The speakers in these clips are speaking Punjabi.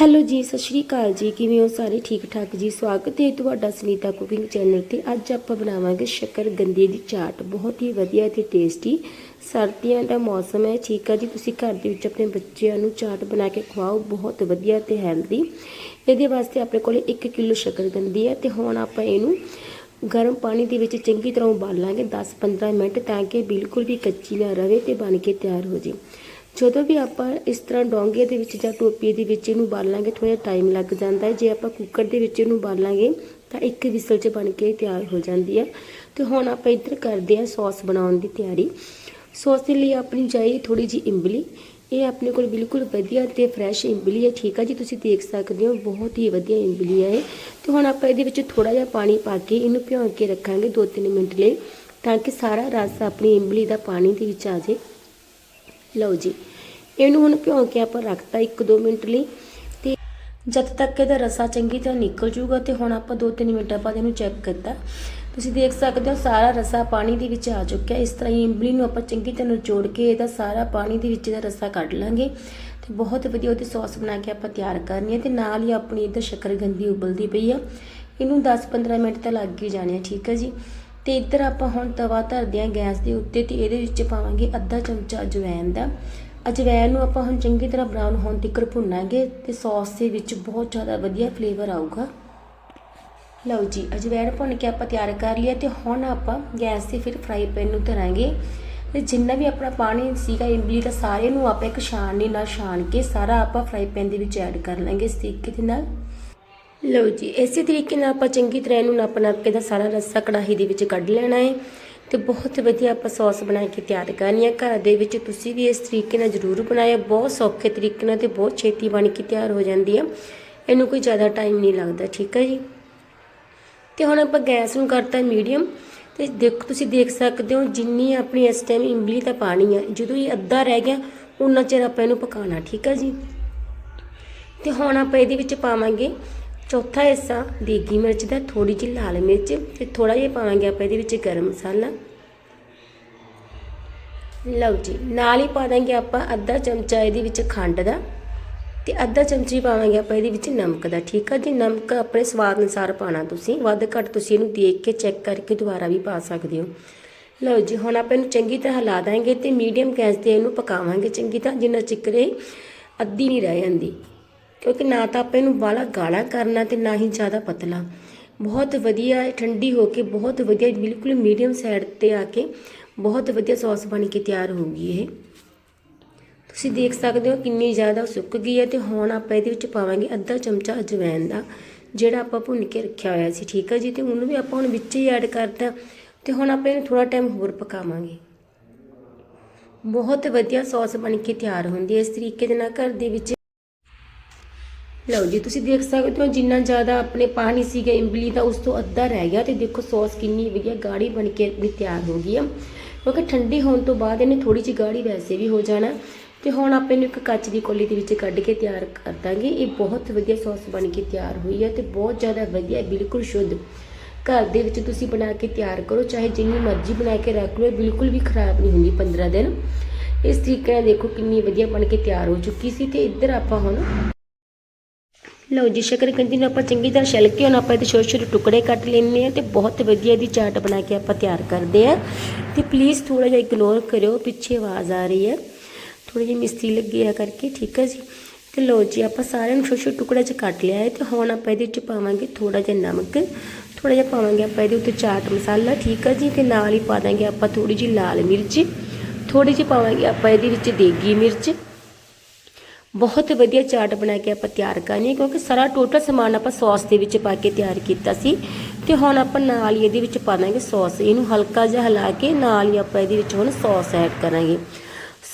ਹੈਲੋ ਜੀ, ਸਤਿ ਸ਼੍ਰੀ ਅਕਾਲ ਜੀ। ਕਿਵੇਂ ਹੋ ਸਾਰੇ? ਠੀਕ ਠਾਕ ਜੀ। ਸਵਾਗਤ ਹੈ ਤੁਹਾਡਾ ਸੁਨੀਤਾ ਕੁਕਿੰਗ ਚੈਨਲ ਤੇ। ਅੱਜ ਆਪਾਂ ਬਣਾਵਾਂਗੇ ਸ਼ੱਕਰਗੰਦੀ ਦੀ ਚਾਟ। ਬਹੁਤ ਹੀ ਵਧੀਆ ਤੇ ਟੇਸਟੀ। ਸਰਦੀਆਂ ਦਾ ਮੌਸਮ ਹੈ। ਠੀਕ ਆ ਜੀ, ਤੁਸੀਂ ਘਰ ਦੇ ਵਿੱਚ ਆਪਣੇ ਬੱਚਿਆਂ ਨੂੰ ਚਾਟ ਬਣਾ ਕੇ ਖਵਾਓ। ਬਹੁਤ ਵਧੀਆ ਤੇ ਹੈਲਦੀ। ਇਹਦੇ ਵਾਸਤੇ ਆਪਣੇ ਕੋਲੇ 1 ਕਿਲੋ ਸ਼ੱਕਰਗੰਦੀ ਹੈ ਤੇ ਹੁਣ ਆਪਾਂ ਇਹਨੂੰ ਗਰਮ ਪਾਣੀ ਦੇ ਵਿੱਚ ਚੰਗੀ ਤਰ੍ਹਾਂ ਉਬਾਲਾਂਗੇ 10-15 ਮਿੰਟ ਤਾਂ ਕਿ ਬਿਲਕੁਲ ਵੀ ਕੱਚੀ ਨਾ ਰਵੇ ਤੇ ਬਣ ਕੇ ਤਿਆਰ ਹੋ ਜੇ। ਜਦੋਂ ਵੀ ਆਪਾਂ ਇਸ ਤਰ੍ਹਾਂ ਡੋਂਗੇ ਦੇ ਵਿੱਚ ਜਾਂ ਟੋਪੀ ਦੇ ਵਿੱਚ ਇਹਨੂੰ ਉਬਾਲਾਂਗੇ ਥੋੜਾ ਟਾਈਮ ਲੱਗ ਜਾਂਦਾ ਹੈ। ਜੇ ਆਪਾਂ ਕੁੱਕਰ ਦੇ ਵਿੱਚ ਇਹਨੂੰ ਉਬਾਲਾਂਗੇ, ਤਾਂ ਇੱਕ ਵਿਸਲ 'ਚ ਬਣ ਕੇ ਤਿਆਰ ਹੋ ਜਾਂਦੀ ਹੈ। ਤੇ ਹੁਣ ਆਪਾਂ ਇੱਧਰ ਕਰਦੇ ਹਾਂ ਸੌਸ ਬਣਾਉਣ ਦੀ ਤਿਆਰੀ। ਸੌਸ ਦੇ ਲਈ ਆਪਣੀ ਚਾਹੀਦੀ ਥੋੜੀ ਜੀ ਇਮਬਲੀ ਇਹ ਆਪਣੇ ਕੋਲ ਬਿਲਕੁਲ ਵਧੀਆ ਤੇ ਫਰੈਸ਼ ਇਮਬਲੀ ਹੈ। ਠੀਕ ਆ ਜੀ, ਤੁਸੀਂ ਦੇਖ ਸਕਦੇ ਹੋ, ਬਹੁਤ ਹੀ ਵਧੀਆ ਇਮਬਲੀ ਹੈ ਇਹ। ਤੇ ਹੁਣ ਆਪਾਂ ਇਹਦੇ ਵਿੱਚ ਥੋੜਾ ਜਿਹਾ ਪਾਣੀ ਪਾ ਕੇ ਇਹਨੂੰ ਭਿਓ ਕੇ ਰੱਖਾਂਗੇ 2-3 ਮਿੰਟ ਲਈ, ਤਾਂ ਕਿ ਸਾਰਾ ਰਸ ਆਪਣੀ ਇਮਬਲੀ ਦਾ ਪਾਣੀ ਦੇ ਵਿੱਚ ਆ ਜਾਏ। ਲਓ ਜੀ। ਇਹਨੂੰ ਹੁਣ ਭਿਉਂ ਕੇ ਆਪਾਂ ਰੱਖਤਾ 1-2 ਮਿੰਟ ਲਈ ਤੇ ਜਦ ਤੱਕ ਇਹਦਾ ਰਸਾ ਚੰਗੀ ਤਰ੍ਹਾਂ ਨਿਕਲ ਜੂਗਾ ਤੇ ਹੁਣ ਆਪਾਂ 2-3 ਮਿੰਟਾਂ ਬਾਅਦ ਇਹਨੂੰ ਚੈੱਕ ਕਰਤਾ ਤੁਸੀਂ ਦੇਖ ਸਕਦੇ ਹੋ ਸਾਰਾ ਰਸਾ ਪਾਣੀ ਦੇ ਵਿੱਚ ਆ ਚੁੱਕਿਆ ਇਸ ਤਰ੍ਹਾਂ ਹੀ ਇਮਲੀ ਨੂੰ ਆਪਾਂ ਚੰਗੀ ਤਰ੍ਹਾਂ ਨਿਚੋੜ ਕੇ ਇਹਦਾ ਸਾਰਾ ਪਾਣੀ ਦੇ ਵਿੱਚ ਇਹਦਾ ਰਸਾ ਕੱਢ ਲਾਂਗੇ ਤੇ ਬਹੁਤ ਵਧੀਆ ਉਹਦੀ ਸੌਸ ਬਣਾ ਕੇ ਆਪਾਂ ਤਿਆਰ ਕਰਨੀ ਹੈ ਤੇ ਨਾਲ ਹੀ ਆਪਣੀ ਇੱਧਰ ਸ਼ੱਕਰਗੰਦੀ ਉਬਲਦੀ ਪਈ ਆ। ਇਹਨੂੰ 10-15 ਮਿੰਟ ਤਾਂ ਲੱਗ ਹੀ ਜਾਣੇ ਆ, ਠੀਕ ਹੈ ਜੀ? ਤੇ ਇੱਧਰ ਆਪਾਂ ਹੁਣ ਤਵਾ ਧਰਦੇ ਹਾਂ ਗੈਸ ਦੇ ਉੱਤੇ ਤੇ ਇਹਦੇ ਵਿੱਚ ਪਾਵਾਂਗੇ ਅੱਧਾ ਚਮਚਾ ਅਜਵਾਇਣ ਦਾ। ਅਜਵਾਇਣ ਨੂੰ ਆਪਾਂ ਹੁਣ ਚੰਗੀ ਤਰ੍ਹਾਂ ਬਰਾਊਨ ਹੋਣ ਤੱਕ ਭੁੰਨਾਂਗੇ ਤੇ ਸੌਸ ਦੇ ਵਿੱਚ ਬਹੁਤ ਜ਼ਿਆਦਾ ਵਧੀਆ ਫਲੇਵਰ ਆਊਗਾ। ਲਓ ਜੀ ਅਜਵਾਇਣ ਭੁੰਨ ਕੇ ਆਪਾਂ ਤਿਆਰ ਕਰ ਲਿਆ ਤੇ ਹੁਣ ਆਪਾਂ ਗੈਸ ਤੇ ਫਿਰ ਫਰਾਈ ਪੈਨ ਨੂੰ ਧਰਾਂਗੇ। ਤੇ ਜਿੰਨਾ ਵੀ ਆਪਣਾ ਪਾਣੀ ਸੀਗਾ, ਇਮਲੀ ਦਾ ਸਾਰੇ ਨੂੰ ਆਪਾਂ ਇੱਕ ਛਾਣਨੀ ਨਾਲ ਛਾਣ ਕੇ ਸਾਰਾ ਆਪਾਂ ਫਰਾਈ ਪੈਨ ਦੇ ਵਿੱਚ ਐਡ ਕਰ ਲਾਂਗੇ ਇਸ ਤਰੀਕੇ ਦੇ ਨਾਲ। ਲਓ ਜੀ, ਇਸੇ ਤਰੀਕੇ ਨਾਲ ਆਪਾਂ ਚੰਗੀ ਤਰ੍ਹਾਂ ਇਹਨੂੰ ਨੱਪ ਨੱਪ ਕੇ ਦਾ ਸਾਰਾ ਰੱਸਾ ਕੜਾਹੀ ਦੇ ਵਿੱਚ ਕੱਢ ਲੈਣਾ ਹੈ। ਤੇ ਬਹੁਤ ਵਧੀਆ ਆਪਾਂ ਸੌਸ ਬਣਾ ਕੇ ਤਿਆਰ ਕਰਨੀ ਆ। ਘਰ ਦੇ ਵਿੱਚ ਤੁਸੀਂ ਵੀ ਇਸ ਤਰੀਕੇ ਨਾਲ ਜ਼ਰੂਰ ਬਣਾਇਆ ਬਹੁਤ ਸੌਖੇ ਤਰੀਕੇ ਨਾਲ ਤੇ ਬਹੁਤ ਛੇਤੀ ਬਣ ਕੇ ਤਿਆਰ ਹੋ ਜਾਂਦੀ ਆ। ਇਹਨੂੰ ਕੋਈ ਜ਼ਿਆਦਾ ਟਾਈਮ ਨਹੀਂ ਲੱਗਦਾ, ਠੀਕ ਹੈ ਜੀ? ਤੇ ਹੁਣ ਆਪਾਂ ਗੈਸ ਨੂੰ ਕਰਤਾ ਮੀਡੀਅਮ। ਤੇ ਦੇਖ, ਤੁਸੀਂ ਦੇਖ ਸਕਦੇ ਹੋ ਜਿੰਨੀ ਆਪਣੀ ਇਸ ਟਾਈਮ ਇਮਲੀ ਦਾ ਪਾਣੀ ਹੈ ਜਦੋਂ ਇਹ ਅੱਧਾ ਰਹਿ ਗਿਆ, ਉਨਾ ਚਿਰ ਆਪਾਂ ਇਹਨੂੰ ਪਕਾਉਣਾ, ਠੀਕ ਹੈ ਜੀ? ਤੇ ਹੁਣ ਆਪਾਂ ਇਹਦੇ ਵਿੱਚ ਪਾਵਾਂਗੇ ਚੌਥਾ ਹਿੱਸਾ, ਦੇਗੀ ਮਿਰਚ ਦਾ ਥੋੜੀ ਜਿਹੀ ਲਾਲ ਮਿਰਚ ਤੇ ਥੋੜਾ ਜਿਹਾ ਪਾਵਾਂਗੇ ਆਪਾਂ ਇਹਦੇ ਵਿੱਚ ਗਰਮ ਮਸਾਲਾ। ਲਓ ਜੀ, ਨਾਲ ਹੀ ਪਾ ਦਾਂਗੇ ਆਪਾਂ ਅੱਧਾ ਚਮਚਾ ਇਹਦੇ ਵਿੱਚ ਖੰਡ ਦਾ ਤੇ ਅੱਧਾ ਚਮਚੀ ਪਾਵਾਂਗੇ ਆਪਾਂ ਇਹਦੇ ਵਿੱਚ ਨਮਕ ਦਾ, ਠੀਕ ਆ ਜੀ? ਨਮਕ ਆਪਣੇ ਸਵਾਦ ਅਨੁਸਾਰ ਪਾਣਾ ਤੁਸੀਂ, ਵੱਧ ਘੱਟ ਤੁਸੀਂ ਇਹਨੂੰ ਦੇਖ ਕੇ ਚੈੱਕ ਕਰਕੇ ਦੁਬਾਰਾ ਵੀ ਪਾ ਸਕਦੇ ਹੋ। ਲਓ ਜੀ, ਹੁਣ ਆਪਾਂ ਇਹਨੂੰ ਚੰਗੀ ਤਰ੍ਹਾਂ ਹਿਲਾ ਦਾਂਗੇ ਤੇ ਮੀਡੀਅਮ ਗੈਸ ਤੇ ਇਹਨੂੰ ਪਕਾਵਾਂਗੇ ਚੰਗੀ ਤਰ੍ਹਾਂ, ਜਿੰਨਾ ਚਿਕਰੇ ਅੱਧੀ ਨਹੀਂ ਰਹਿ ਜਾਂਦੀ। ਕਿਉਂਕਿ ਨਾ ਤਾਂ ਆਪਾਂ ਇਹਨੂੰ ਬਾਲਾ ਗਾੜਾ ਕਰਨਾ ਤੇ ਨਾ ਹੀ ਜ਼ਿਆਦਾ ਪਤਲਾ। ਬਹੁਤ ਵਧੀਆ, ਠੰਡੀ ਹੋ ਕੇ ਬਹੁਤ ਵਧੀਆ, ਬਿਲਕੁਲ ਮੀਡੀਅਮ ਸਾਈਡ ਤੇ ਆ ਕੇ ਬਹੁਤ ਵਧੀਆ ਸੌਸ ਬਣ ਕੇ ਤਿਆਰ ਹੋਊਗੀ ਇਹ। ਤੁਸੀਂ ਦੇਖ ਸਕਦੇ ਹੋ ਕਿੰਨੀ ਜ਼ਿਆਦਾ ਸੁੱਕ ਗਈ ਹੈ ਤੇ ਹੁਣ ਆਪਾਂ ਇਹਦੇ ਵਿੱਚ ਪਾਵਾਂਗੇ ਅੱਧਾ ਚਮਚਾ ਅਜਵਾਇਣ ਦਾ, ਜਿਹੜਾ ਆਪਾਂ ਭੁੰਨ ਕੇ ਰੱਖਿਆ ਹੋਇਆ ਸੀ, ਠੀਕ ਹੈ ਜੀ? ਤੇ ਉਹਨੂੰ ਵੀ ਆਪਾਂ ਹੁਣ ਵਿੱਚ ਹੀ ਐਡ ਕਰਤਾ। ਤੇ ਹੁਣ ਆਪਾਂ ਇਹਨੂੰ ਥੋੜਾ ਟਾਈਮ ਹੋਰ ਪਕਾਵਾਂਗੇ। ਬਹੁਤ ਵਧੀਆ ਸੌਸ ਬਣ ਕੇ ਤਿਆਰ ਹੁੰਦੀ ਹੈ। ਇਸ ਤਰੀਕੇ ਦੇ ਨਾਲ ਘਰ ਦੇ ਵਿੱਚ ਲਓ ਜੀ, ਤੁਸੀਂ ਦੇਖ ਸਕਦੇ ਹੋ ਜਿੰਨਾ ਜ਼ਿਆਦਾ ਆਪਣੇ ਪਾਣੀ ਸੀਗਾ ਇਮਬਲੀ ਦਾ, ਉਸ ਤੋਂ ਅੱਧਾ ਰਹਿ ਗਿਆ ਤੇ ਦੇਖੋ ਸੌਸ ਕਿੰਨੀ ਵਧੀਆ ਗਾੜੀ ਬਣ ਕੇ ਵੀ ਤਿਆਰ ਹੋ ਗਈ ਆ। ਕਿਉਂਕਿ ਠੰਡੀ ਹੋਣ ਤੋਂ ਬਾਅਦ ਇਹਨੇ ਥੋੜੀ ਜਿਹੀ ਗਾੜੀ ਵੈਸੇ ਵੀ ਹੋ ਜਾਣਾ ਤੇ ਹੁਣ ਆਪਾਂ ਇਹਨੂੰ ਇੱਕ ਕੱਚ ਦੀ ਕੋਲੀ ਦੇ ਵਿੱਚ ਕੱਢ ਕੇ ਤਿਆਰ ਕਰ ਦਾਂਗੇ। ਇਹ ਬਹੁਤ ਵਧੀਆ ਸੌਸ ਬਣ ਕੇ ਤਿਆਰ ਹੋਈ ਹੈ ਤੇ ਬਹੁਤ ਜ਼ਿਆਦਾ ਵਧੀਆ, ਬਿਲਕੁਲ ਸ਼ੁੱਧ। ਘਰ ਦੇ ਵਿੱਚ ਤੁਸੀਂ ਬਣਾ ਕੇ ਤਿਆਰ ਕਰੋ, ਚਾਹੇ ਜਿੰਨੀ ਮਰਜ਼ੀ ਬਣਾ ਕੇ ਰੱਖ ਲਓ, ਇਹ ਬਿਲਕੁਲ ਵੀ ਖਰਾਬ ਨਹੀਂ ਹੁੰਦੀ 15 ਦਿਨ। ਇਸ ਤਰੀਕੇ ਨਾਲ ਦੇਖੋ ਕਿੰਨੀ ਵਧੀਆ ਬਣ ਕੇ ਤਿਆਰ ਹੋ ਚੁੱਕੀ ਸੀ ਤੇ ਇੱਧਰ ਆਪਾਂ ਹੁਣ ਲਓ ਜੀ ਸ਼ੱਕਰਕੰਦੀ ਨੂੰ ਆਪਾਂ ਚੰਗੀ ਤਰ੍ਹਾਂ ਛਿੱਲ ਕੇ ਹੁਣ ਆਪਾਂ ਇਹਦੇ ਛੋਟੇ ਛੋਟੇ ਟੁਕੜੇ ਕੱਟ ਲੈਣੇ ਆ ਤੇ ਬਹੁਤ ਵਧੀਆ ਇਹਦੀ ਚਾਟ ਬਣਾ ਕੇ ਆਪਾਂ ਤਿਆਰ ਕਰਦੇ ਆ ਤੇ ਪਲੀਜ਼ ਥੋੜਾ ਜਿਹਾ ਇਗਨੋਰ ਕਰਿਓ, ਪਿੱਛੇ ਆਵਾਜ਼ ਆ ਰਹੀ ਹੈ। ਥੋੜੀ ਜਿਹੀ ਮਿਸਤੀ ਲੱਗੀ ਆ ਕਰਕੇ, ਠੀਕ ਹੈ ਜੀ? ਤੇ ਲਓ ਜੀ, ਆਪਾਂ ਸਾਰਿਆਂ ਨੂੰ ਛੋਟੇ ਛੋਟੇ ਟੁਕੜੇ 'ਚ ਕੱਟ ਲਿਆ ਹੈ ਤੇ ਹੁਣ ਆਪਾਂ ਇਹਦੇ ਵਿੱਚ ਪਾਵਾਂਗੇ ਥੋੜਾ ਜਿਹਾ ਨਮਕ ਥੋੜਾ ਜਿਹਾ ਪਾਵਾਂਗੇ ਆਪਾਂ ਇਹਦੇ ਉੱਤੇ ਚਾਟ ਮਸਾਲਾ, ਠੀਕ ਹੈ ਜੀ? ਤੇ ਨਾਲ ਹੀ ਪਾ ਦਾਂਗੇ ਆਪਾਂ ਥੋੜੀ ਜਿਹੀ ਲਾਲ ਮਿਰਚ ਥੋੜੀ ਜਿਹੀ ਪਾਵਾਂਗੇ ਆਪਾਂ ਇਹਦੇ ਵਿੱਚ ਦੇਗੀ ਮਿਰਚ ਬਹੁਤ ਵਧੀਆ ਚਾਟ ਬਣਾ ਕੇ ਆਪਾਂ ਤਿਆਰ ਕਰਨੀ ਕਿਉਂਕਿ ਸਾਰਾ ਟੋਟਲ ਸਮਾਨ ਆਪਾਂ ਸੌਸ ਦੇ ਵਿੱਚ ਪਾ ਕੇ ਤਿਆਰ ਕੀਤਾ ਸੀ ਤੇ ਹੁਣ ਆਪਾਂ ਨਾਲ ਹੀ ਇਹਦੇ ਵਿੱਚ ਪਾ ਦਾਂਗੇ ਸੌਸ ਇਹਨੂੰ ਹਲਕਾ ਜਿਹਾ ਹਿਲਾ ਕੇ ਨਾਲ ਹੀ ਆਪਾਂ ਇਹਦੇ ਵਿੱਚ ਹੁਣ ਸੌਸ ਐਡ ਕਰਾਂਗੇ।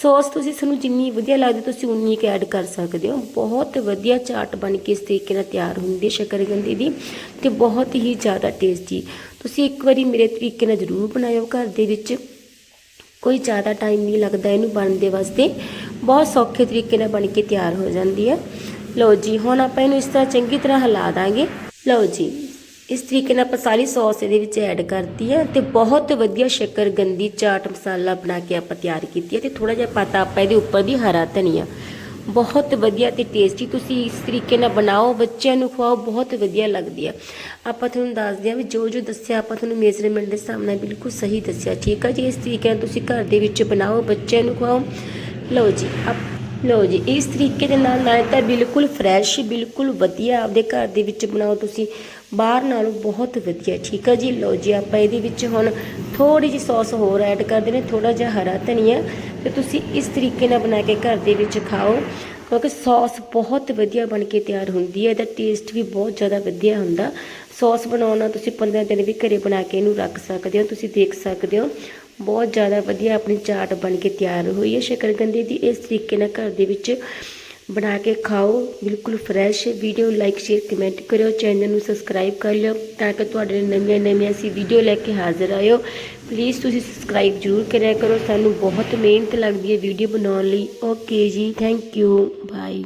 ਸੌਸ ਤੁਸੀਂ ਸਾਨੂੰ ਜਿੰਨੀ ਵਧੀਆ ਲੱਗਦੀ ਤੁਸੀਂ ਉਨੀ ਕੁ ਐਡ ਕਰ ਸਕਦੇ ਹੋ। ਬਹੁਤ ਵਧੀਆ ਚਾਟ ਬਣ ਕੇ ਇਸ ਤਰੀਕੇ ਨਾਲ ਤਿਆਰ ਹੁੰਦੀ ਹੈ ਸ਼ੱਕਰਗੰਦੀ ਦੀ ਤੇ ਬਹੁਤ ਹੀ ਜ਼ਿਆਦਾ ਟੇਸਟੀ ਤੁਸੀਂ ਇੱਕ ਵਾਰੀ ਮੇਰੇ ਤਰੀਕੇ ਨਾਲ ਜ਼ਰੂਰ ਬਣਾਇਓ ਘਰ ਦੇ ਵਿੱਚ। ਕੋਈ ਜ਼ਿਆਦਾ ਟਾਈਮ ਨਹੀਂ ਲੱਗਦਾ ਇਹਨੂੰ ਬਣਨ ਦੇ ਵਾਸਤੇ। ਬਹੁਤ ਸੌਖੇ ਤਰੀਕੇ ਨਾਲ ਬਣ ਕੇ ਤਿਆਰ ਹੋ ਜਾਂਦੀ ਹੈ। ਲਓ ਜੀ, ਹੁਣ ਆਪਾਂ ਇਹਨੂੰ ਇਸ ਤਰ੍ਹਾਂ ਚੰਗੀ ਤਰ੍ਹਾਂ ਹਿਲਾ ਦਾਂਗੇ। ਲਓ ਜੀ, ਇਸ ਤਰੀਕੇ ਨਾਲ ਆਪਾਂ ਸਾਰੀ ਸੌਸ ਇਹਦੇ ਵਿੱਚ ਐਡ ਕਰਤੀ ਹੈ ਤੇ ਬਹੁਤ ਵਧੀਆ ਸ਼ੱਕਰਗੰਦੀ ਚਾਟ ਮਸਾਲਾ ਬਣਾ ਕੇ ਆਪਾਂ ਤਿਆਰ ਕੀਤੀ ਹੈ ਤੇ ਥੋੜਾ ਜਿਹਾ ਪਤਾ ਆਪਾਂ ਇਹਦੇ ਉੱਪਰ ਦੀ ਹਰਾ ਧਨੀਆ। ਬਹੁਤ ਵਧੀਆ ਤੇ ਟੇਸਟੀ ਤੁਸੀਂ ਇਸ ਤਰੀਕੇ ਨਾਲ ਬਣਾਓ, ਬੱਚਿਆਂ ਨੂੰ ਖਵਾਓ, ਬਹੁਤ ਵਧੀਆ ਲੱਗਦੀ ਆ। ਆਪਾਂ ਤੁਹਾਨੂੰ ਦੱਸਦੇ ਹਾਂ ਵੀ ਜੋ ਜੋ ਦੱਸਿਆ, ਆਪਾਂ ਤੁਹਾਨੂੰ ਮੇਜ਼ਰਮੈਂਟ ਦੇ ਹਿਸਾਬ ਨਾਲ ਬਿਲਕੁਲ ਸਹੀ ਦੱਸਿਆ, ਠੀਕ ਆ ਜੀ? ਇਸ ਤਰੀਕੇ ਨਾਲ ਤੁਸੀਂ ਘਰ ਦੇ ਵਿੱਚ ਬਣਾਓ, ਬੱਚਿਆਂ ਨੂੰ ਖਵਾਓ। ਲਓ ਜੀ, ਆਪ ਲਓ ਜੀ, ਇਸ ਤਰੀਕੇ ਦੇ ਨਾਲ ਨਾਲੇ ਤਾਂ ਬਿਲਕੁਲ ਫਰੈਸ਼ ਬਿਲਕੁਲ ਵਧੀਆ ਆਪਦੇ ਘਰ ਦੇ ਵਿੱਚ ਬਣਾਓ ਤੁਸੀਂ। ਬਾਹਰ ਨਾਲੋਂ ਬਹੁਤ ਵਧੀਆ, ਠੀਕ ਆ ਜੀ? ਲਓ ਜੀ, ਆਪਾਂ ਇਹਦੇ ਵਿੱਚ ਹੁਣ ਥੋੜੀ ਜਿਹੀ ਸੌਸ ਹੋਰ ਐਡ ਕਰਦੇ ਨੇ ਥੋੜਾ ਜਿਹਾ ਹਰਾ ਧਨੀਆ ਤੇ ਤੁਸੀਂ ਇਸ ਤਰੀਕੇ ਨਾਲ ਬਣਾ ਕੇ ਘਰ ਦੇ ਵਿੱਚ ਖਾਓ। ਕਿਉਂਕਿ ਸੌਸ ਬਹੁਤ ਵਧੀਆ ਬਣ ਕੇ ਤਿਆਰ ਹੁੰਦੀ ਹੈ, ਇਹਦਾ ਟੇਸਟ ਵੀ ਬਹੁਤ ਜ਼ਿਆਦਾ ਵਧੀਆ ਹੁੰਦਾ। ਸੌਸ ਬਣਾਉਣਾ ਤੁਸੀਂ 15 ਦਿਨ ਵੀ ਘਰੇ ਬਣਾ ਕੇ ਇਹਨੂੰ ਰੱਖ ਸਕਦੇ ਹੋ, ਤੁਸੀਂ ਦੇਖ ਸਕਦੇ ਹੋ। ਬਹੁਤ ਜ਼ਿਆਦਾ ਵਧੀਆ ਆਪਣੀ ਚਾਟ ਬਣ ਕੇ ਤਿਆਰ ਹੋਈ ਹੈ। ਸ਼ਕਰਕੰਦੀ ਦੀ ਇਸ ਤਰੀਕੇ ਨਾਲ ਘਰ ਦੇ ਵਿੱਚ ਬਣਾ ਕੇ ਖਾਓ। ਬਿਲਕੁਲ fresh video like share comment ਕਰਿਓ। ਚੈਨਲ ਨੂੰ ਸਬਸਕ੍ਰਾਈਬ ਕਰ ਲਿਓ ਤਾਂ ਕਿ ਤੁਹਾਡੇ ਲਈ ਨਵੀਆਂ ਨਵੀਆਂ ਅਸੀਂ ਵੀਡੀਓ ਲੈ ਕੇ ਹਾਜ਼ਰ ਆਇਓ। ਪਲੀਜ਼ ਤੁਸੀਂ ਸਬਸਕ੍ਰਾਈਬ ਜ਼ਰੂਰ ਕਰਿਆ ਕਰੋ। ਸਾਨੂੰ ਬਹੁਤ ਮਿਹਨਤ ਲੱਗਦੀ ਹੈ ਵੀਡੀਓ ਬਣਾਉਣ ਲਈ। ਓਕੇ ਜੀ ਥੈਂਕ ਯੂ ਬਾਏ